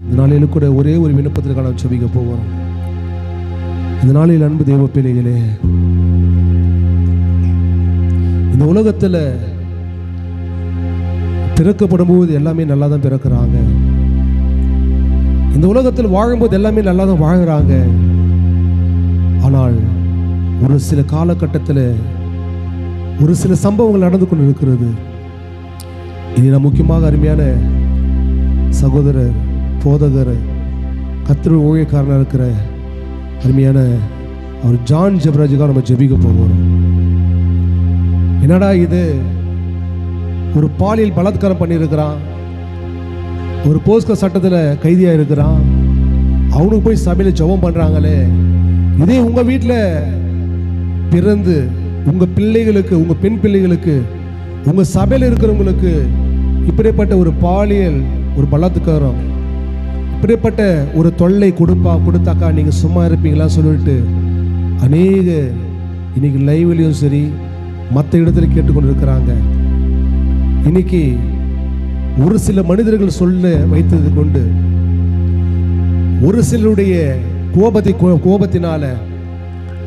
இந்த நாளில் கூட ஒரே ஒரு விண்ணப்பத்திற்காக நாம் செபிக்க போகிறோம். இந்த நாளில் அன்பு தெய்வ பிள்ளைகளே இந்த உலகத்தில் பிறக்கப்படும் போது எல்லாமே நல்லா தான் பிறக்கிறாங்க. இந்த உலகத்தில் வாழும்போது எல்லாமே நல்லா தான் வாழ்கிறாங்க. ஆனால் ஒரு சில காலகட்டத்தில் ஒரு சில சம்பவங்கள் நடந்து கொண்டு இருக்கிறது இனி நான் முக்கியமாக அருமையான சகோதரர் போதகர் கத்திர ஊழியக்காரனாக இருக்கிற அருமையான அவர் ஜான் ஜெபராஜுக்காக நம்ம ஜெபிக்க போகிறோம். என்னடா இது? ஒரு பாலியல் பலாத்காரம் பண்ணியிருக்கிறான். ஒரு போஸ்கர் சட்டத்தில் கைதியாக இருக்கிறான் அவனுக்கு போய் சபையில் ஜெபம் பண்ணுறாங்களே இதே உங்கள் வீட்டில் பிறந்து உங்கள் பிள்ளைகளுக்கு உங்கள் பெண் பிள்ளைகளுக்கு உங்கள் சபையில் இருக்கிறவங்களுக்கு இப்படிப்பட்ட ஒரு பாலியல் ஒரு பலாத்காரம் இப்படிப்பட்ட ஒரு தொல்லை கொடுப்பா கொடுத்தாக்கா நீங்கள் சும்மா இருப்பீங்களா சொல்லிட்டு அநேக இன்னைக்கு லைவ்லையும் சரி மற்ற இடத்துல கேட்டுக்கொண்டு இருக்கிறாங்க இன்னைக்கு ஒரு சில மனிதர்கள் சொல்ல வைத்தது கொண்டு ஒரு சிலருடைய கோபத்தை கோ- கோபத்தினால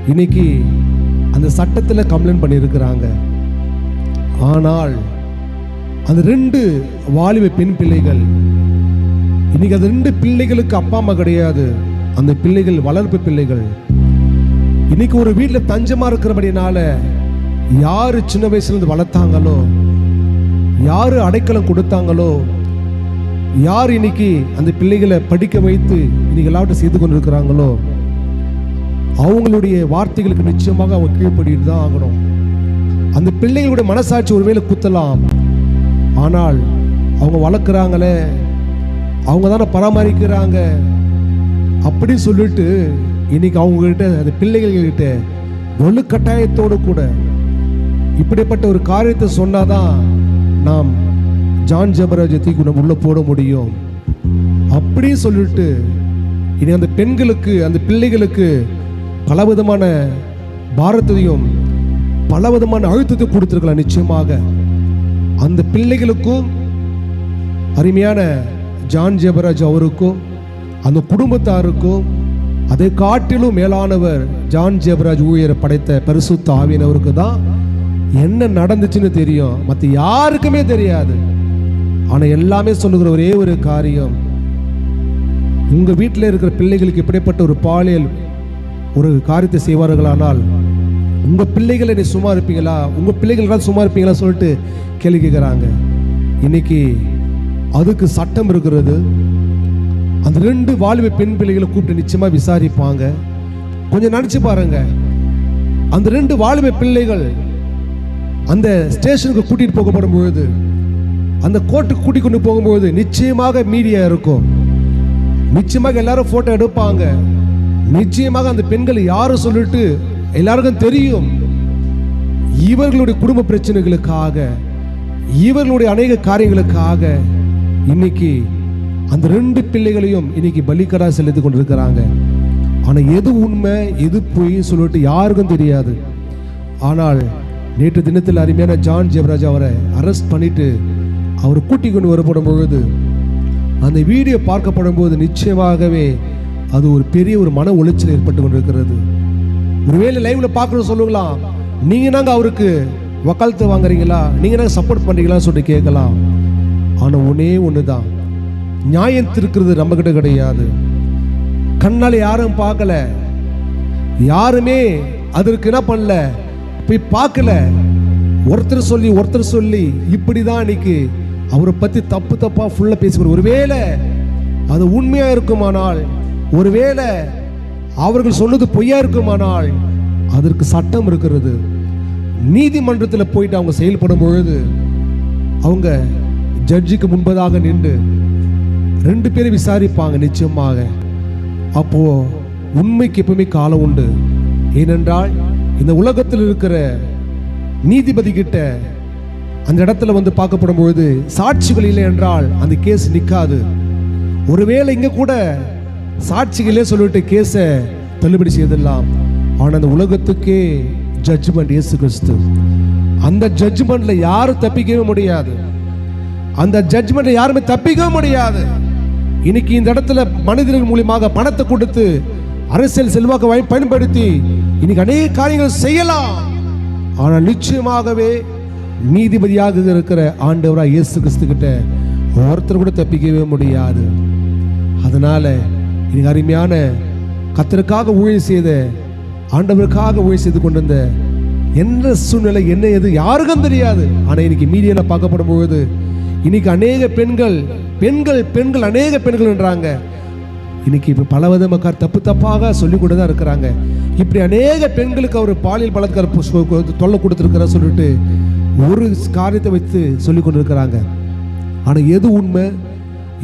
இன்னைக்கு அந்த சட்டத்தில் கம்ப்ளைண்ட் பண்ணியிருக்கிறாங்க. ஆனால் அந்த ரெண்டு வாலிப பெண் பிள்ளைகள் இன்னைக்கு அது ரெண்டு பிள்ளைகளுக்கு அப்பா அம்மா கிடையாது. அந்த பிள்ளைகள் வளர்ப்பு பிள்ளைகள். இன்னைக்கு ஒரு வீட்டில் தஞ்சமா இருக்கிறபடினால யாரு சின்ன வயசுல இருந்து வளர்த்தாங்களோ யாரு அடைக்கலம் கொடுத்தாங்களோ யார் இன்னைக்கு அந்த பிள்ளைகளை படிக்க வைத்து இன்னைக்கு எல்லாவற்றையும் செய்து கொண்டிருக்கிறாங்களோ அவங்களுடைய வார்த்தைகளுக்கு நிச்சயமாக அவங்க கீழ்ப்படிட்டு தான் ஆகணும். அந்த பிள்ளைகளுடைய மனசாட்சி ஒருவேளை குத்தலாம். ஆனால் அவங்க வளர்க்குறாங்களே அவங்க தானே பராமரிக்கிறாங்க. அப்படின்னு சொல்லிட்டு இன்னைக்கு அவங்ககிட்ட அந்த பிள்ளைகள்கிட்ட வலு கட்டாயத்தோடு கூட இப்படிப்பட்ட ஒரு காரியத்தை சொன்னாதான் நாம் ஜான் ஜபராஜத்துக்கு நம்ம உள்ள போட முடியும். அப்படி சொல்லிட்டு இனி அந்த பெண்களுக்கு அந்த பிள்ளைகளுக்கு பலவிதமான பாரத்தையும் பலவிதமான அழுத்தத்தை கொடுத்துருக்கலாம் நிச்சயமாக. அந்த பிள்ளைகளுக்கும் அருமையான ஜான் ஜெபராஜ் அவருக்கும் அந்த குடும்பத்தாருக்கும் அதை காட்டிலும் மேலானவர் ஜான் ஜெபராஜ் ஊழியரை படைத்த பரிசுத்த ஆவியனவருக்கு தான் என்ன நடந்துச்சுன்னு தெரியும். மற்ற யாருக்குமே தெரியாது. ஆனால் எல்லாமே சொல்லுகிற ஒரே ஒரு காரியம். உங்கள் வீட்டில் இருக்கிற பிள்ளைகளுக்கு இப்படிப்பட்ட ஒரு பாலியல் ஒரு காரியத்தை செய்வார்களானால் உங்கள் பிள்ளைகளை நீ சும்மா இருப்பீங்களா? உங்கள் பிள்ளைகள் தான் சும்மா இருப்பீங்களா சொல்லிட்டு கேள்வி கேட்குறாங்க. இன்னைக்கு அதுக்கு சட்டம் இருக்கிறது. அந்த ரெண்டு வாலிப பெண் பிள்ளைகளை கூப்பிட்டு நிச்சயமா விசாரிப்பாங்க. கொஞ்சம் நினைச்சு பாருங்க. அந்த ரெண்டு வாலிப பிள்ளைகள் அந்த ஸ்டேஷனுக்கு கூட்டிட்டு போகப்படும் பொழுது அந்த கோர்ட்டுக்கு கூட்டிக் கொண்டு போகும்போது நிச்சயமாக மீடியா இருக்கும். நிச்சயமாக எல்லாரும் போட்டோ எடுப்பாங்க. நிச்சயமாக அந்த பெண்கள் யாரும் சொல்லிட்டு எல்லாருக்கும் தெரியும். இவர்களுடைய குடும்ப பிரச்சனைகளுக்காக இவர்களுடைய அநேக காரியங்களுக்காக இன்னைக்கு அந்த ரெண்டு பிள்ளைகளையும் இன்னைக்கு பலிக்கடா செலுத்தி கொண்டிருக்கிறாங்க. ஆனா எது உண்மை எது பொய் சொல்லிட்டு யாருக்கும் தெரியாது. ஆனால் நேற்று தினத்தில் அருமையான ஜான் ஜெவராஜ் அவரை அரெஸ்ட் பண்ணிட்டு அவர் கூட்டிக் கொண்டு வரப்படும் பொழுது அந்த வீடியோ பார்க்கப்படும் போது நிச்சயமாகவே அது ஒரு பெரிய ஒரு மன உளைச்சல் ஏற்பட்டு கொண்டிருக்கிறது. ஒருவேளை லைவ்ல பார்க்கணும் சொல்லுங்களாம். நீங்க நாங்க அவருக்கு வக்காலத்து வாங்குறீங்களா? நீங்க நாங்க சப்போர்ட் பண்றீங்களான்னு சொல்லிட்டு கேட்கலாம். ஆனா ஒன்னே தான் நியாயம் திருக்கிறது நம்ம கிட்ட கிடையாது. கண்ணால் யாரும் பார்க்கல. யாருமே அதற்கு என்ன பண்ணல? போய் பார்க்கல. ஒருத்தர் சொல்லி ஒருத்தர் சொல்லி இப்படி தான் இன்னைக்கு அவரை பற்றி தப்பு தப்பாக ஃபுல்லாக பேசிக்கணும் ஒருவேளை அது உண்மையாக இருக்குமானால் ஒருவேளை அவர்கள் சொன்னது பொய்யா இருக்குமானால் அதற்கு சட்டம் இருக்கிறது. நீதிமன்றத்தில் போயிட்டு அவங்க செயல்படும் பொழுது அவங்க ஜட்ஜுக்கு முன்பதாக நின்று ரெண்டு பேரும் விசாரிப்பாங்க நிச்சயமாக. அப்போ உண்மைக்கு எப்பவுமே காலம் உண்டு. ஏனென்றால் இந்த உலகத்தில் இருக்கிற நீதிபதி கிட்ட அந்த இடத்துல வந்து பார்க்கப்படும் பொழுது சாட்சிகள் இல்லை என்றால் அந்த கேஸ் நிற்காது ஒருவேளை இங்கே கூட சாட்சிகளே சொல்லிட்டு கேஸை தள்ளுபடி செய்திடலாம் ஆனால் அந்த உலகத்துக்கே ஜட்ஜ்மெண்ட் இயேசு கிறிஸ்து. அந்த ஜட்ஜ்மெண்ட்ல யாரும் தப்பிக்கவே முடியாது. அந்த ஜட்ஜ்மெண்ட்ல யாருமே தப்பிக்க முடியாது. இன்னைக்கு இந்த இடத்துல மனிதர்கள் மூலியமாக பணத்தை கொடுத்து அரசியல் செல்வாக்கு பயன்படுத்தி இன்னைக்கு அநேக காரியங்கள் செய்யலாம். ஆனால் நிச்சயமாகவே நீதிபதியாக இருக்கிற ஆண்டவராக இயேசு கிறிஸ்து கிட்ட ஒருத்தர் கூட தப்பிக்கவே முடியாது. அதனால இன்னைக்கு அருமையான கத்தருக்காக ஊழியம் செய்த ஆண்டவருக்காக ஊழியம் செய்து கொண்டிருந்த என்ன சூழ்நிலை என்ன எது யாருக்கும் தெரியாது. ஆனால் இன்னைக்கு மீடியாவில் பார்க்கப்படும் பொழுது இன்னைக்கு அநேக பெண்கள் பெண்கள் பெண்கள் அநேக பெண்கள்ன்றாங்க இன்னைக்கு இப்போ பல விதமாக தப்பு தப்பாக சொல்லி கொண்டு தான் இருக்கிறாங்க. இப்படி அநேக பெண்களுக்கு அவர் பாலியல் பலாத்கார தொல்லை கொடுத்துருக்கிறார் சொல்லிட்டு ஒரு காரியத்தை வைத்து சொல்லி கொண்டு இருக்கிறாங்க ஆனால் எது உண்மை?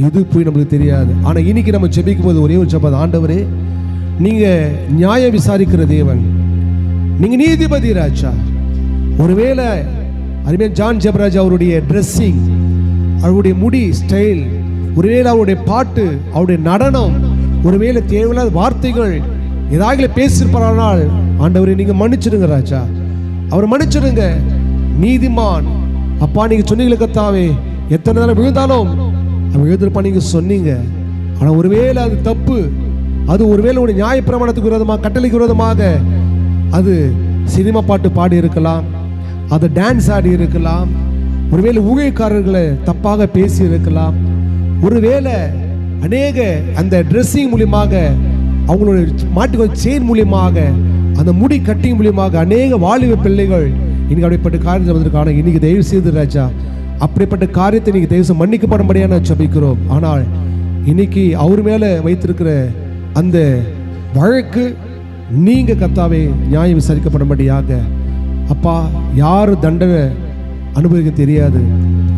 எது போய் நம்மளுக்கு தெரியாது. ஆனால் இன்னைக்கு நம்ம ஜெபிக்கும் போது ஒரே ஒரு ஜெபம் ஆண்டவரே நீங்கள் நியாயம் விசாரிக்கிற தேவன். நீங்கள் நீதிபதி ராஜா. ஒருவேளை அதுமாரி ஜான் ஜெபராஜ் அவருடைய ட்ரெஸ்ஸிங் அவருடைய முடி ஸ்டைல் ஒருவேளை அவருடைய பாட்டு அவருடைய நடனம் ஒருவேளை தேவையில்லாத வார்த்தைகள் ஏதாவது பேசியிருப்பாரானால் ஆண்டவரை நீங்கள் மன்னிச்சிடுங்க ராஜா. அவர் மன்னிச்சிடுங்க. நீதிமான். அப்பா நீங்கள் சொன்னீங்களே கத்தாவே எத்தனை தடவை விழுந்தாலும் அவன் எழுதுறப்பா நீங்கள் சொன்னீங்க. ஆனால் ஒருவேளை அது தப்பு அது ஒருவேளை ஒரு நியாயப்பிரமாணத்துக்கு விரோதமாக கட்டளைக்கு விரோதமாக அது சினிமா பாட்டு பாடி இருக்கலாம் அது டான்ஸ் ஆடி இருக்கலாம் ஒருவேளை ஊழியக்காரர்களை தப்பாக பேசி இருக்கலாம் ஒருவேளை அநேக அந்த ட்ரெஸ்ஸிங் மூலியமாக அவங்களோட மாட்டுக்கு செயின் மூலியமாக அந்த முடி கட்டிங் மூலியமாக அநேக வாலிப பிள்ளைகள் இன்னைக்கு அப்படிப்பட்ட காரியம் வந்திருக்காங்க இன்னைக்கு தயவு செய்து ராஜா அப்படிப்பட்ட காரியத்தை இன்னைக்கு தயவு மன்னிக்கப்படும்படியான சபிக்கிறோம் ஆனால் இன்னைக்கு அவர் மேலே வைத்திருக்கிற அந்த வழக்கு நீங்கள் கத்தாவே நியாயம் விசாரிக்கப்படும்படியாக அப்பா யார் தண்டனை அனுபவிக்க தெரியாது.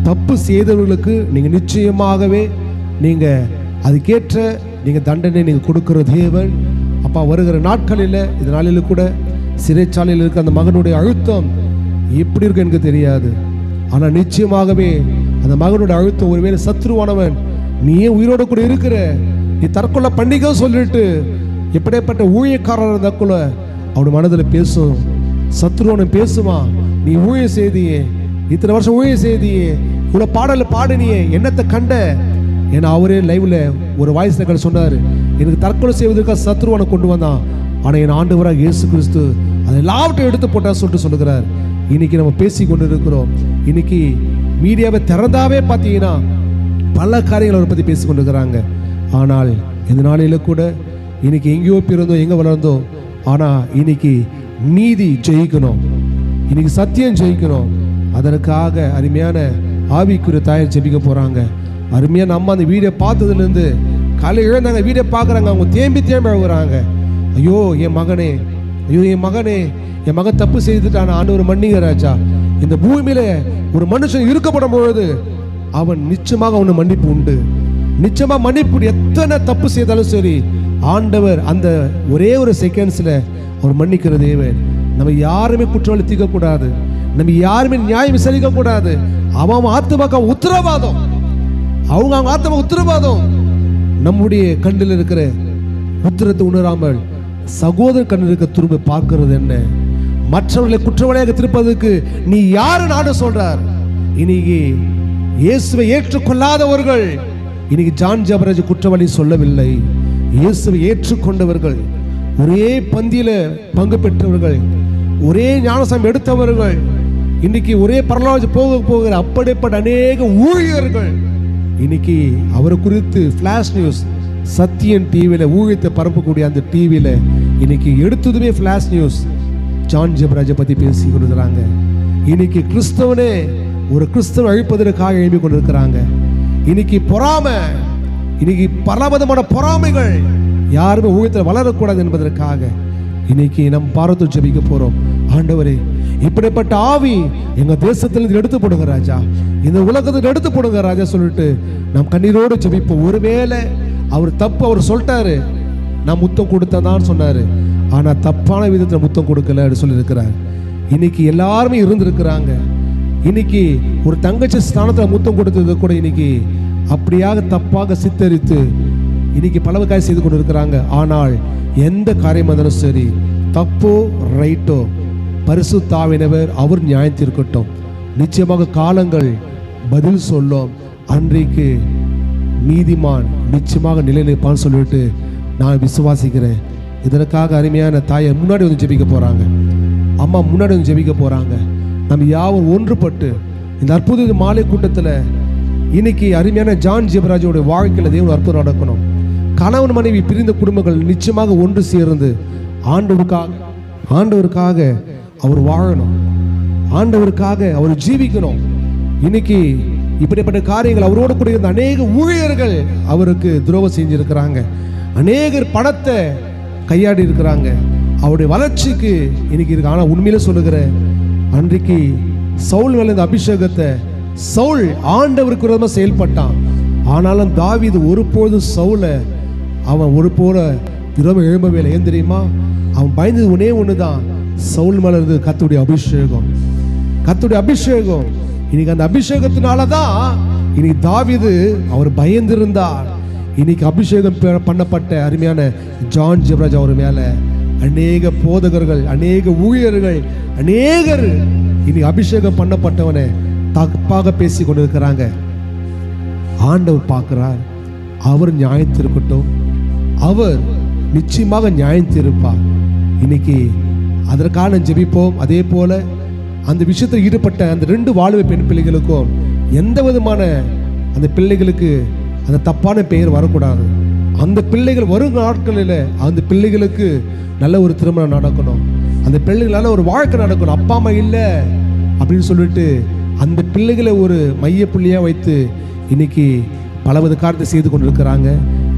தப்பு செய்தவர்களுக்கு நீங்கள் நிச்சயமாகவே நீங்கள் அதுக்கேற்ற நீங்கள் தண்டனை நீங்கள் கொடுக்குற தேவன். அப்பா வருகிற நாட்களில் இந்த நாளில் கூட சிறைச்சாலையில் இருக்க அந்த மகனுடைய அழுத்தம் எப்படி இருக்கு எனக்கு தெரியாது. ஆனால் நிச்சயமாகவே அந்த மகனுடைய அழுத்தம் ஒருவேளை சத்ருவானவன் நீ ஏன் உயிரோட கூட இருக்கிற நீ தற்கொலை பண்ணிக்க சொல்லிட்டு எப்படியாப்பட்ட ஊழியக்காரர் இருந்தா கூட அவன் மனதில் பேசும் சத்ருவனை பேசுவான் நீ ஊழிய செய்தியே இத்தனை வருஷம் ஊழிய செய்தியே இவ்வளோ பாடல பாடினியே என்னத்தை கண்ட? ஏன்னா அவரே லைவ்ல ஒரு வாய்ஸ் ரெக்கார்டு சொன்னார் எனக்கு தற்கொலை செய்வதற்காக சத்ருவனை கொண்டு வந்தான். ஆனால் என் ஆண்டவராக இயேசு கிறிஸ்து அதை எல்லாவற்றையும் எடுத்து போட்டா சொல்லிட்டு சொல்லுகிறார். இன்னைக்கு நம்ம பேசி கொண்டு இருக்கிறோம் இன்னைக்கு மீடியாவை திறந்தாவே பார்த்தீங்கன்னா பல காரியங்களை அவரை பற்றி பேசி கொண்டிருக்கிறாங்க. ஆனால் இந்த நாளையில் கூட இன்னைக்கு எங்கேயோ பிறந்தோம் எங்கே வளர்ந்தோம். ஆனால் இன்னைக்கு நீதி ஜெயிக்கணும். இன்னைக்கு சத்தியம் ஜெயிக்கணும். அதற்காக அருமையான ஆவிக்குரிய தாயார் ஜெபிக்க போகிறாங்க அருமையாக நம்ம அந்த வீடியோ பார்த்ததுலேருந்து காலை இழந்தாங்க வீடியோ பார்க்குறாங்க அவங்க தேம்பி தேம்பி அழுகுறாங்க. ஐயோ என் மகனே ஐயோ என் மகனே என் மகன் தப்பு செய்துட்டான் ஆண்டவர் மன்னிங்க ராஜா. இந்த பூமியில் ஒரு மனுஷன் இருக்கப்படும் பொழுது அவன் நிச்சயமாக அவனு மன்னிப்பு உண்டு. நிச்சயமாக மன்னிப்பு எத்தனை தப்பு செய்தாலும் சரி ஆண்டவர் அந்த ஒரே ஒரு செகண்ட்ஸில் அவர் மன்னிக்கிற தேவன். நம்ம யாருமே குற்றவாளி தீர்க்கக்கூடாது. நம்ம யாருமே நியாயம் விசாரிக்க கூடாது. அவன் அவன் உத்தரவாதம். அவங்க அவங்க ஆத்மா உத்தரவாதம். நம்முடைய கண்ணில் இருக்கிற உத்தரத்தை உணராமல் சகோதர கண்ணில் இருக்க திரும்ப பார்க்கிறது என்ன? மற்றவர்களை குற்றவாளியாக திருப்பதற்கு நீ யாரு நாடு சொல்றார்? இன்னைக்கு இயேசுவை ஏற்றுக்கொள்ளாதவர்கள் இன்னைக்கு ஜான் ஜபராஜ் குற்றவாளி சொல்லவில்லை. இயேசுவை ஏற்றுக்கொண்டவர்கள் ஒரே பந்தியில பங்கு பெற்றவர்கள் ஒரே ஞானசம் எடுத்தவர்கள் இன்னைக்கு ஒரே பரலோக போக போகிற அப்படிப்பட்ட அநேக ஊழியர்கள் இன்னைக்கு அவரை குறித்து ஃப்ளாஷ் நியூஸ் சத்தியன் டிவியில் ஊழியத்தை பரப்பக்கூடிய அந்த டிவியில் இன்னைக்கு எடுத்ததுமே ஃப்ளாஷ் நியூஸ் ஜான் ஜெபராஜை பற்றி பேசி கொண்டிருக்கிறாங்க. இன்னைக்கு கிறிஸ்தவனே ஒரு கிறிஸ்தவன் அழிப்பதற்காக எழுப்பி கொண்டிருக்கிறாங்க. இன்னைக்கு பொறாமை இன்னைக்கு பலவிதமான பொறாமைகள் யாருமே ஊழியத்தில் வளரக்கூடாது என்பதற்காக இன்னைக்கு நம் பாரத்தை ஜெபிக்க போறோம். ஆண்டவரே இப்படிப்பட்ட ஆவி எங்க தேசத்திலிருந்து எடுத்து போடுங்க ராஜா. இந்த உலகத்தில் எடுத்து போடுங்க ராஜா சொல்லிட்டு நாம் கண்ணீரோடு ஜெபிப்போம். ஒருவேளை அவர் தப்பு அவர் சொல்லிட்டாரு நான் முத்தம் கொடுத்ததான்னு சொன்னாரு. ஆனா தப்பான விதத்துல முத்தம் கொடுக்கல அப்படின்னு சொல்லியிருக்கிறார். இன்னைக்கு எல்லாருமே இருந்திருக்கிறாங்க. இன்னைக்கு ஒரு தங்கச்சி ஸ்தானத்துல முத்தம் கொடுத்தது கூட இன்னைக்கு அப்படியாக தப்பாக சித்தரித்து இன்னைக்கு பலவகாய் செய்து கொண்டு இருக்கிறாங்க ஆனால் எந்த காரியமாக இருந்தாலும் சரி தப்போ ரைட்டோ பரிசு தாவினவர் அவர் நியாயத்திருக்கட்டும் நிச்சயமாக காலங்கள் பதில் சொல்லும். அன்றைக்கு நீதிமான் நிச்சயமாக நிலைநிற்பான்னு சொல்லிட்டு நான் விசுவாசிக்கிறேன். இதற்காக அருமையான தாயை முன்னாடி வந்து ஜெபிக்க போகிறாங்க அம்மா முன்னாடி வந்து ஜெபிக்க போகிறாங்க நம்ம யாவும் ஒன்றுபட்டு இந்த அற்புத மாலை கூட்டத்தில் இன்னைக்கு அருமையான ஜான் ஜெபராஜோட வாழ்க்கையில் தேவன் அற்புதம் நடக்கணும். கணவன் மனைவி பிரிந்த குடும்பங்கள் நிச்சயமாக ஒன்று சேர்ந்து ஆண்டவருக்காக ஆண்டவருக்காக அவர் வாழணும். ஆண்டவருக்காக அவர் ஜீவிக்கணும். இன்னைக்கு இப்படிப்பட்ட காரியங்கள் அவரோடு கூட இருந்த அநேக ஊழியர்கள் அவருக்கு துரோகம் செஞ்சிருக்கிறாங்க. அநேகர் பணத்தை கையாடி இருக்கிறாங்க. அவருடைய வளர்ச்சிக்கு இன்னைக்கு இருக்கு ஆனால் உண்மையில சொல்லுகிறேன் அன்றைக்கு சவுல் மேல இந்த அபிஷேகத்தை சவுல் ஆண்டவருக்கு விரோதமா செயல்பட்டான். ஆனாலும் தாவிது ஒருபோதும் சவுலை அவன் ஒரு போல இரவு எழும்பவே இல்லை ஏன் தெரியுமா? அவன் பயந்தது ஒன்னே தான் சவுல் மேல கத்துடைய அபிஷேகம். கத்துடைய அபிஷேகம். இன்னைக்கு அந்த அபிஷேகத்தினால தான் இன்னைக்கு தாவிது அவர் பயந்திருந்தார். இன்னைக்கு அபிஷேகம் பெ- பண்ணப்பட்ட அருமையான ஜான் ஜிப்ராஜ் அவர் மேலே அநேக போதகர்கள் அநேக ஊழியர்கள் அநேகர் இன்னைக்கு அபிஷேகம் பண்ணப்பட்டவனை தப்பாக பேசி கொண்டிருக்கிறாங்க. ஆண்டவர் பார்க்கிறார். அவர் நியாயத்திருக்கட்டும் அவர் நிச்சயமாக நியாயத்திருப்பார் இன்னைக்கு அதற்கான ஜெபிப்போம். அதே போல அந்த விஷயத்தில் ஈடுபட்ட அந்த ரெண்டு வாழ்வு பெண் பிள்ளைகளுக்கும் எந்த விதமான அந்த பிள்ளைகளுக்கு அந்த தப்பான பெயர் வரக்கூடாது. அந்த பிள்ளைகள் வரும் நாட்களில் அந்த பிள்ளைகளுக்கு நல்ல ஒரு திருமணம் நடக்கணும். அந்த பிள்ளைகளால் ஒரு வாழ்க்கை நடக்கணும். அப்பா அம்மா இல்லை அப்படின்னு சொல்லிட்டு அந்த பிள்ளைகளை ஒரு மைய புள்ளியாக வைத்து இன்னைக்கு பலவித காரியத்தை செய்து கொண்டிருக்கிறாங்க.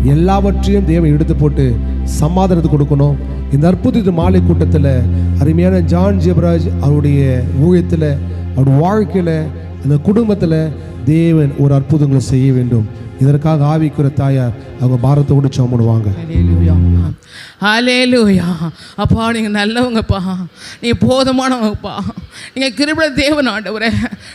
எல்லாவற்றையும் தேவன் எடுத்து போட்டு சமாதானத்தை கொடுக்கணும். இந்த அற்புத மாலை கூட்டத்தில் அருமையான ஜான் ஜெபராஜ் அவருடைய ஊழியத்தில் அவருடைய வாழ்க்கையில் அந்த குடும்பத்தில் தேவன் ஒரு அற்புதங்களை செய்ய வேண்டும். இதற்காக ஆவிக்குற தாயார் அவங்க பாரத்தோடு சோம் பண்ணுவாங்க ஹalleluya. அப்பா நீங்கள் நல்லவங்கப்பா. நீங்கள் போதுமானவங்கப்பா. நீங்கள் கிருபட தேவன் ஆண்டவரே.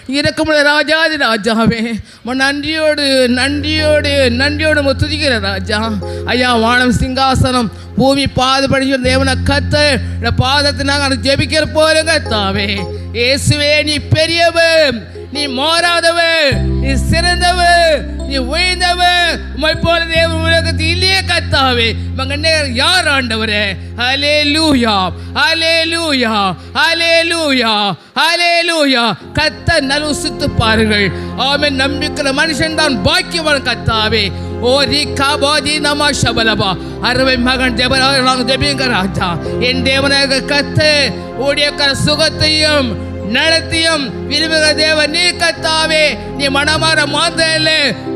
இறக்கமுள்ள ராஜாதி ராஜாவே. நன்றியோடு நன்றியோடு நன்றியோடு நம்ம துதிக்கிற ராஜா. ஐயா வானம் சிங்காசனம் பூமி பாது தேவனை கத்த இந்த நாங்கள் ஜெபிக்கிற போலுங்க தாவே. இயேசுவே நீ பெரியவன் நீ மாறாதவன் நீ சிறந்தவர் நீ உயர்ந்தவர் உமை போல தேவன் உலகத்தில் இல்லையே கத்தாவே மகனே யார் ஆண்டவரே? ஹலே லூயா ஹலே லூயா ஹலே லூயா ஹலே லூயா கத்த நலுசித்து பாருங்கள். ஆமென். நம்பிக்கிற மனுஷன் தான் பாக்கியவன் கத்தாவே ஓ ரி காபாதி நம ஷபலபா அருமை மகன் தேவன் நாங்கள் ஜெபிங்க ராஜா. என் தேவனாக கத்து ஊழியக்கார சுகத்தையும் நடத்தியும் விரும்புகிற தேவ நீ கத்தாவே நீ மனமாற மாந்தல்ல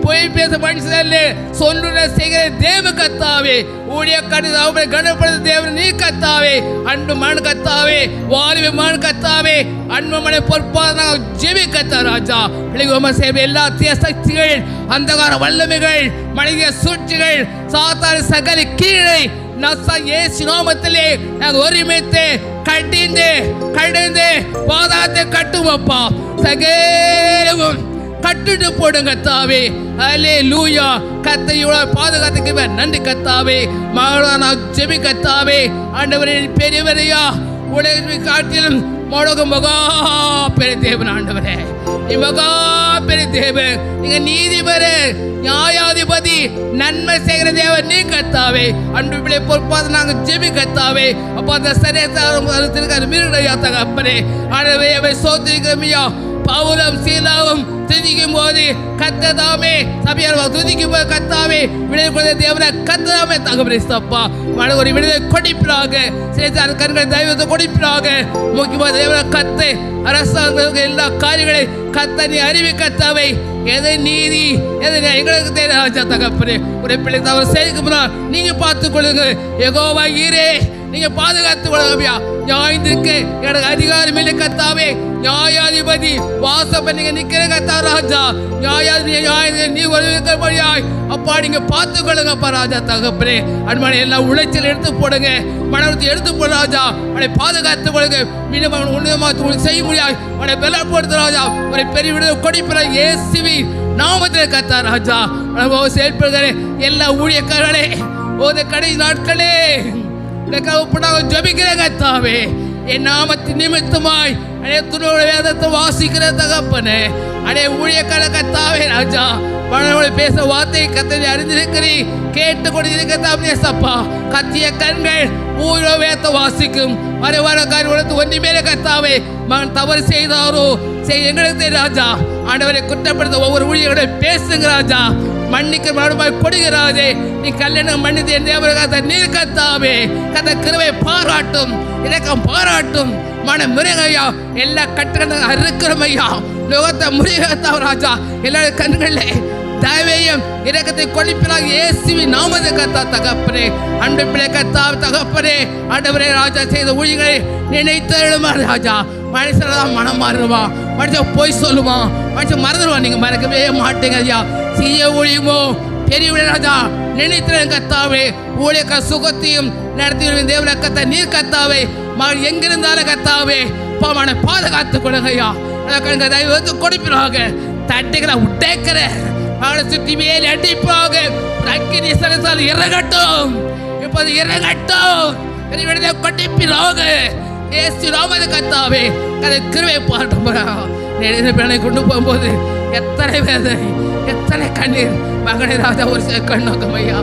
பொய் பேச மனுஷன் சொல்லுற செய்கிற தேவ கத்தாவே ஊழிய கடித அவரை கனப்படுத்த தேவன் நீ கத்தாவே அன்பு மண் கத்தாவே வாலிப மண் கத்தாவே அன்பு மனை பொறுப்பாக ஜெபி கத்தா ராஜா பிள்ளைங்க சேவை எல்லா தீய சக்திகள் அந்தகார வல்லமைகள் மனித சூழ்ச்சிகள் சாத்தான சகல கீழே நசா ஏசு நாமத்திலே நாங்கள் ஒருமித்து கடிந்து கடிந்து பாதாத்தை கட்டுமப்பா சகேவும் கட்டுட்டு போடுங்க தாவே அலே லூயா கத்தையோட பாதுகாத்துக்கு நன்றி கத்தாவே. மகளா ஜெபி கத்தாவே. ஆண்டவரின் பெரியவரையா உலகின் காட்டிலும் மொழக மகா பெரிய தேவன் ஆண்டவரே. நீ மகா பெரிய தேவன் நீங்க நீதிபதி நியாயாதிபதி நன்மை செய்கிற தேவன் நீ கத்தாவே அன்பு பிள்ளை பொறுப்பாத நாங்க ஜெபி கத்தாவே அப்போ அந்த திருக்காரு மீறுடையா தகப்பனே அடவே அவை சோதரிக்கிறமையா பவுலம் சீலாவும் துதிக்கும் போது கத்ததாமே சபையார் துதிக்கும் போது கத்தாவே விடுதலை கொடுத்த தேவனை கத்ததாமே தகவலிஸ்தப்பா மழை ஒரு விடுதலை கொடிப்பிலாக சிறைச்சார் கண்கள் தெய்வத்தை கொடிப்பிலாக முக்கியமாக தேவர கத்து அரசாங்க எல்லா காரியங்களை கத்த நீ அறிவி கத்தாவை. எதை நீதி எதை எங்களுக்கு தெரியாத தகப்பனே. ஒரு பிள்ளை தவறு செய்யுங்க நீங்க பார்த்துக் கொள்ளுங்க எகோவா ஈரே நீங்க பாதுகாத்து கொள்ளுங்க நியாயத்திற்கு எனக்கு அதிகாரம் இல்லை கத்தாவே. நியாயாதிபதி வாசம் நீங்க நிக்கிற கத்தா ராஜா நியாயாதிபதி நியாய நீ ஒழுங்கப்படியாய் அப்பா நீங்க பார்த்து கொள்ளுங்கப்பா ராஜா தகப்பனே அன்பான எல்லாம் உளைச்சல் எடுத்து போடுங்க மனத்தை எடுத்து போடு ராஜா அவனை பாதுகாத்து கொள்ளுங்க மீண்டும் அவன் உன்னதமா உங்களுக்கு செய்ய முடியாது அவனை பலப்படுத்த ராஜா அவனை பெரிய விடுதலை கொடிப்பிற ஏசிவி நாமத்தில் கத்தா ராஜா அவனை செயல்படுகிற எல்லா ஊழியக்காரர்களே ஓத கடை நாட்களே உனக்காக உப்புடாக ஜபிக்கிறேங்க தாவே என் நாமத்தின் நிமித்தமாய் அனைத்துனோட வேதத்தை வாசிக்கிற தகப்பனே. அடே ஊழியக்கார கத்தாவே ராஜா. பணவோட பேச வார்த்தை கத்தனை அறிந்திருக்கிறீ. கேட்டு கொண்டிருக்கத்தாமே சப்பா. கத்திய கண்கள் ஊழோ வேத்த வாசிக்கும். வர வர காரியம் ஒன்றுமேலே கத்தாவே. மகன் தவறு செய்தாரோ? செய் எங்களுக்கு ராஜா. ஆண்டவரை குற்றப்படுத்த ஒவ்வொரு ஊழியரோட பேசுங்க ராஜா. மன்னிக்க மறுபாய் கொடுகிறாதே நீ கல்யாணம் மன்னித்து என் தேவர நீர் கத்தாவே. கத்த கிருவை பாராட்டும். இலக்கம் பாராட்டும். மன முருகையா எல்லா கட்டணம் அறுக்கிறமையா? லோகத்தை முருகத்தா ராஜா. எல்லாரும் கண்களில் தயவையும் இறக்கத்தை கொளிப்பிலாக இயேசுவி நாமது கத்தா தகப்பனே. அன்பு பிள்ளை கத்தா தகப்பனே. ஆண்டவரே ராஜா செய்த ஊழிகளை நினைத்தருமா ராஜா? மனுஷன் தான் மனம் மாறுவான் மனுஷன் போய் சொல்லுவான் மனுஷன் மறந்துடுவான் நீங்க மறக்கவே மாட்டேங்க ஐயா. செய்ய ஊழியமோ? பெரிய ராஜா கத்தாவே ஊழியக்க சுகத்தையும் நடத்தி தேவன கத்த நீர் கத்தாவே மகள் எங்கிருந்தாலும் கத்தாவே பாவனை பாதுகாத்து கொடுங்க ஐயா கண்க தயவு வந்து கொடுப்பினாக தட்டுகளை உட்டேக்கிற அவனை சுற்றி மேல் அடிப்பாக. அக்கினி சரசால் இறங்கட்டும் இப்போது இறங்கட்டும் விடுதலை கொட்டிப்பினாக ஏசு ராமது கத்தாவே அதை கிருவை பாட்டா நெடுந்த பிள்ளை கொண்டு போகும்போது எத்தனை வேதனை எத்தனை கண்ணீர்? மகனை ராஜா ஒரு சில கண்ணோக்கம் ஐயா.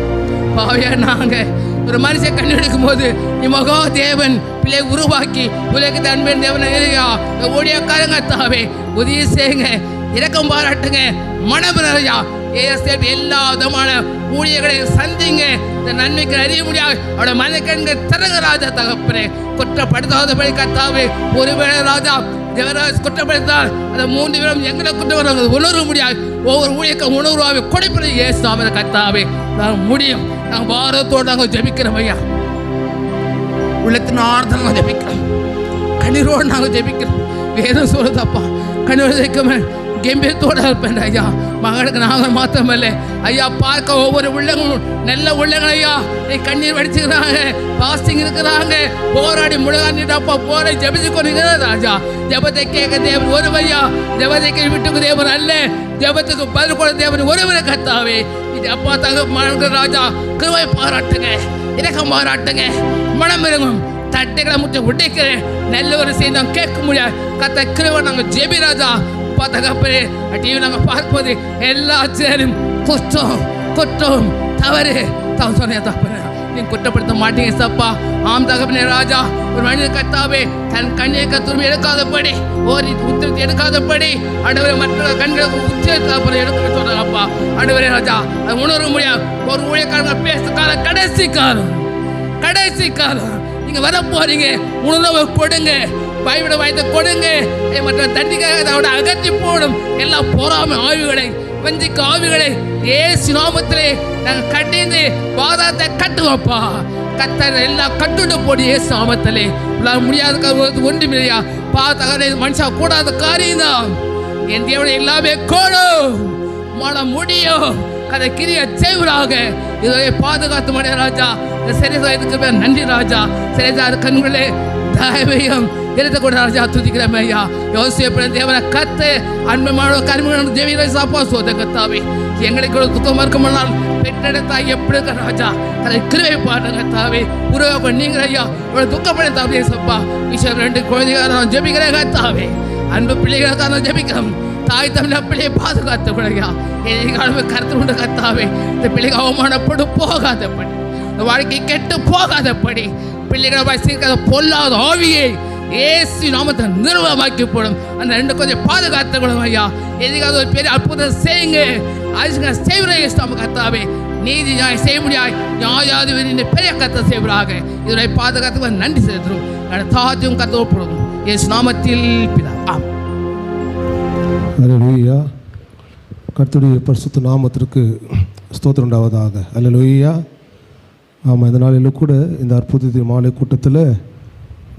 பாவியா நாங்க. ஒரு மனுஷன் கண் எடுக்கும் போது நீ தேவன் பிள்ளை உருவாக்கி உலகத்தை அன்பின் தேவன் ஓடிய ஓடியக்காரங்க தாவே உதவி செய்யுங்க இறக்கம் பாராட்டுங்க மனம் நிறையா ஏஎஸ்எஃப் எல்லா விதமான ஊழியர்களை சந்திங்க. இந்த நன்மைக்கு அறிய முடியாது. அவட மனக்கண்க திறங்க ராஜா தகப்பனே. குற்றப்படுத்தாதபடி கத்தாவே ஒருவேளை ராஜா தேவராஜ் குற்றப்படுத்தால் அந்த மூன்று பேரும் எங்களை குற்றம் உணர முடியாது. ஒவ்வொரு ஊழியக்க உணர்வாக கொடுப்பது ஏசாமத கத்தாவே நாங்கள் முடியும். நாங்கள் பாரதத்தோடு நாங்கள் ஜபிக்கிறோம் ஐயா. உள்ளத்தின் ஆர்த்தம் நாங்கள் ஜபிக்கிறோம். கண்ணீரோடு நாங்கள் ஜபிக்கிறோம். வேதம் சொல்லுதப்பா கண்ணீர் வைக்கமே கம்பீரத்தோட இருப்பேன் ஐயா. மகனுக்கு நாங்கள் மாத்திரமல்ல. ஐயா பார்க்க ஒவ்வொரு உள்ளங்களும் நல்ல உள்ளங்கள் ஐயா. நீ கண்ணீர் வடிச்சுக்கிறாங்க பாஸ்டிங் இருக்கிறாங்க. போராடி முழுகாண்டிட்டப்பா போரை ஜபிச்சு கொண்டிருக்கிற ராஜா. ஜபத்தை கேட்க தேவன் ஒருவையா ஜெபத்தை விட்டுக்கு தேவன் அல்ல. ஜபத்துக்கு பதில் கூட தேவன் ஒருவரை கத்தாவே இது அப்பா தங்க மகனுக்கு ராஜா. கிருவை பாராட்டுங்க இறக்கம் பாராட்டுங்க. மனம் இறங்கும் தட்டைகளை முட்டை உடைக்கிறேன் நல்ல ஒரு செய்தி நாங்கள் கேட்க முடியாது. கத்த கிருவை நாங்கள் ஜெபி ராஜா. அப்பா தகப்பனே டிவி நாங்கள் பார்ப்பது எல்லா சேரும் குற்றம் குற்றம் தவறு. தான் சொன்ன தப்புறேன் நீ குற்றப்படுத்த மாட்டீங்க சப்பா. ஆம் தகப்பனே ராஜா ஒரு மனிதன் கத்தாவே தன் கண்ணியை கத்துரிமை எடுக்காதபடி ஓரி உத்திரத்தை எடுக்காதபடி ஆண்டவரே மற்ற கண்களுக்கு உத்திரத்தை அப்புறம் எடுக்க சொல்றாங்கப்பா அடுவரே ராஜா அது உணர முடியாது. ஒரு ஊழியக்காரங்க பேச காலம் கடைசி காலம். கடைசி காலம். நீங்க வர போறீங்க உணவை கொடுங்க. பயவிட வாய்த்த கொடுங்க. மற்ற தண்ணிக்காக அதோட அகற்றி போடும். எல்லா பொறாமை ஆய்வுகளை வஞ்சிக்க ஆவிகளை ஏசு நாமத்திலே நாங்கள் கட்டிந்து வாதாத்தை கட்டுவோப்பா கத்தர் எல்லாம் கட்டுண்டு போடி ஏசு நாமத்திலே. உங்களால் முடியாத ஒன்றும் இல்லையா பார்த்தகரை மனுஷா கூடாத காரியம் தான். என் தேவனை எல்லாமே கோடும். மன முடியும். கதை கிரிய செய்வராக இதை பாதுகாத்து மடைய ராஜா சரிசா இதுக்கு நன்றி ராஜா. சரிசா கண்களே தயவையும் இருந்த கூட ராஜா துதிக்கிறேன் ஐயா. யோசிப்பட தேவனை கத்து அன்பமான கருமையான தேவியை சாப்பா சோத கத்தாவே எங்களுக்கு ஒரு துக்கம் இருக்குமானால் பெற்றெடுத்தா எப்படி இருக்க ராஜா? அதை கிருவை பாடுங்க தாவே உருவாக்க நீங்க ஐயா இவ்வளவு துக்கப்பட தாவே சப்பா. ஈஸ்வர் ரெண்டு குழந்தைகளை நான் ஜெபிக்கிறேன் கத்தாவே அன்பு பிள்ளைகளை தான் நான் ஜெபிக்கிறோம் தாய் தமிழ பிள்ளையை பாதுகாத்து விடையா எதிர்காலமே கருத்து கொண்டு கத்தாவே இந்த பிள்ளைக்கு அவமானப்படு போகாதபடி. இந்த வாழ்க்கை கெட்டு போகாதபடி. பிள்ளைகளை வசிக்காத பொல்லாத ஆவியை ஏசி நாமத்தை நிர்வாகமாக்கி போடும் அந்த ரெண்டு கொஞ்சம் பாதுகாத்து கொள்ளும் ஐயா. எதுக்காவது ஒரு பெரிய அற்புதம் செய்யுங்க. அதுங்க செய்வரே நாம கத்தாவே நீதி நியாயம் செய்ய முடியாது நியாயாதிபதி பெரிய கத்தை செய்வராக. இதனை பாதுகாத்து நன்றி செலுத்துறோம் தாத்தியும் கத்தோப்படுவோம் இயேசு நாமத்தில் பிதா ஆம் அல்லேலூயா கர்த்தருடைய பரிசுத்த நாமத்திற்கு ஸ்தோத்திரம் உண்டாவதாக. அல்லேலூயா ஆமாம் இந்த நாளில் கூட இந்த அற்புதத்தின் மாலை கூட்டத்தில்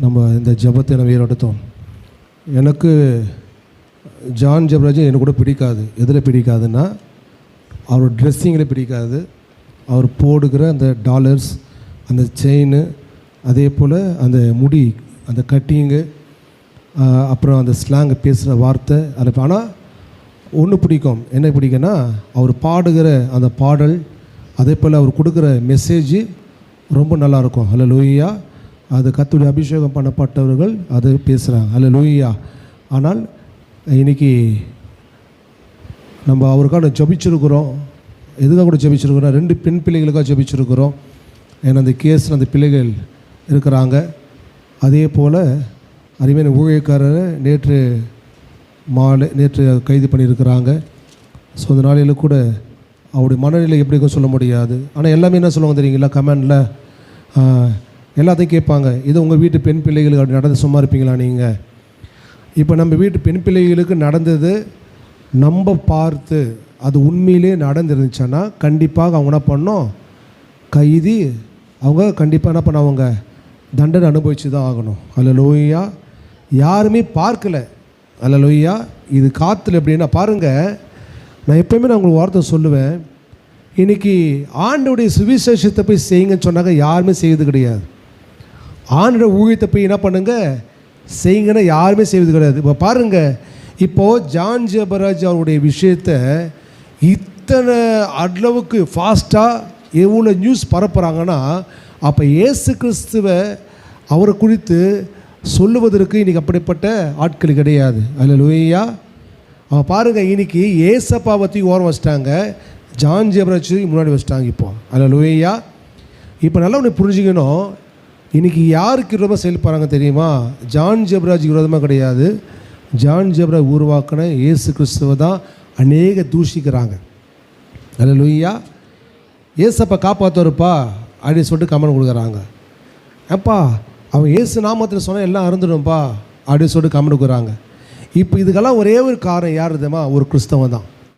நம்ம இந்த ஜபத்தை நம்ம ஏறெடுத்தோம். எனக்கு ஜான் ஜபராஜன் எனக்கு கூட பிடிக்காது. எதில் பிடிக்காதுன்னா அவர் ட்ரெஸ்ஸிங்கில் பிடிக்காது. அவர் போடுகிற அந்த டாலர்ஸ் அந்த செயின் அதே போல் அந்த முடி அந்த கட்டிங்கு அப்புறம் அந்த ஸ்லாங் பேசுகிற வார்த்தை அதில் ஆனால் ஒன்று பிடிக்கும். என்ன பிடிக்குன்னா அவர் பாடுகிற அந்த பாடல் அதே போல் அவர் கொடுக்குற மெசேஜ் ரொம்ப நல்லாயிருக்கும். ஹலோ லூயா அது கத்துடைய அபிஷேகம் பண்ணப்பட்டவர்கள் அது பேசுகிறாங்க ஹலோ லூயா ஆனால் இன்னைக்கு நம்ம அவருக்காக ஜபிச்சிருக்கிறோம். எதுக்காக கூட ஜபிச்சிருக்கிறோம்? ரெண்டு பெண் பிள்ளைகளுக்காக ஜபிச்சிருக்கிறோம். ஏன்னா அந்த கேஸில் அந்த பிள்ளைகள் இருக்கிறாங்க. அதே போல் அருமையான ஊழியக்காரரை நேற்று மாலை நேற்று கைது பண்ணியிருக்கிறாங்க. ஸோ அந்த நாளையில் கூட அவருடைய மனநிலை எப்படி இருக்கும் சொல்ல முடியாது. ஆனால் எல்லாமே என்ன சொல்லுவாங்க தெரியுங்களா? கமெண்டில் எல்லாத்தையும் கேட்பாங்க. இது உங்கள் வீட்டு பெண் பிள்ளைகளுக்கு அப்படி நடந்து சும்மா இருப்பீங்களா நீங்கள் இப்போ நம்ம வீட்டு பெண் பிள்ளைகளுக்கு நடந்தது நம்ம பார்த்து அது உண்மையிலே நடந்துருந்துச்சுன்னா கண்டிப்பாக அவங்க என்ன பண்ணோம் கைதி அவங்க கண்டிப்பாக என்ன பண்ணுவாங்க தண்டனை அனுபவிச்சு தான் ஆகணும். அதில் லோய்யா யாருமே பார்க்கல. அதில் லோய்யா இது காற்றுல எப்படின்னா பாருங்கள் நான் எப்போயுமே நான் உங்களுக்கு வார்த்தை சொல்லுவேன். இன்னைக்கு ஆண்டுடைய சுவிசேஷத்தை போய் செய்யுங்கன்னு சொன்னாங்க யாருமே செய்வது கிடையாது. ஆண்டோட ஊழியத்தை போய் என்ன பண்ணுங்கள் செய்யுங்கன்னா யாருமே செய்வது கிடையாது. இப்போ பாருங்கள் இப்போது ஜான் ஜபராஜ் அவருடைய விஷயத்த இத்தனை அளவுக்கு ஃபாஸ்ட்டாக எவ்வளோ நியூஸ் பரப்புகிறாங்கன்னா அப்போ இயேசு கிறிஸ்துவை அவரை குறித்து சொல்லுவதற்கு இன்றைக்கி அப்படிப்பட்ட ஆட்கள் கிடையாது. அதில் லூயா அவன் பாருங்கள் இன்னைக்கு ஏசப்பா பற்றி ஓரம் வச்சிட்டாங்க. ஜான் ஜெபராஜ் முன்னாடி வச்சிட்டாங்க இப்போ. அதில் லூயா இப்போ நல்லா ஒன்று புரிஞ்சுக்கணும். இன்றைக்கி யாருக்கு விரோதமாக செயல்படுறாங்க தெரியுமா? ஜான் ஜெபராஜ் விரோதமாக கிடையாது. ஜான் ஜெபராஜ் உருவாக்கின இயேசு கிறிஸ்துவை தான் அநேக தூஷிக்கிறாங்க. அதில் லூயா ஏசப்பா காப்பாற்றுவாருப்பா அப்படின்னு சொல்லிட்டு கமெண்ட் கொடுக்குறாங்க. அப்பா அவன் ஏசு நாமத்தில் சொன்னால் எல்லாம் அறந்துடும்பா அப்படின்னு சொல்லிட்டு கமெண்ட் கொடுக்குறாங்க. இப்போ இதுக்கெல்லாம் ஒரே ஒரு காரணம் யார் தெரியுமா? ஒரு கிறிஸ்தவன் தான்.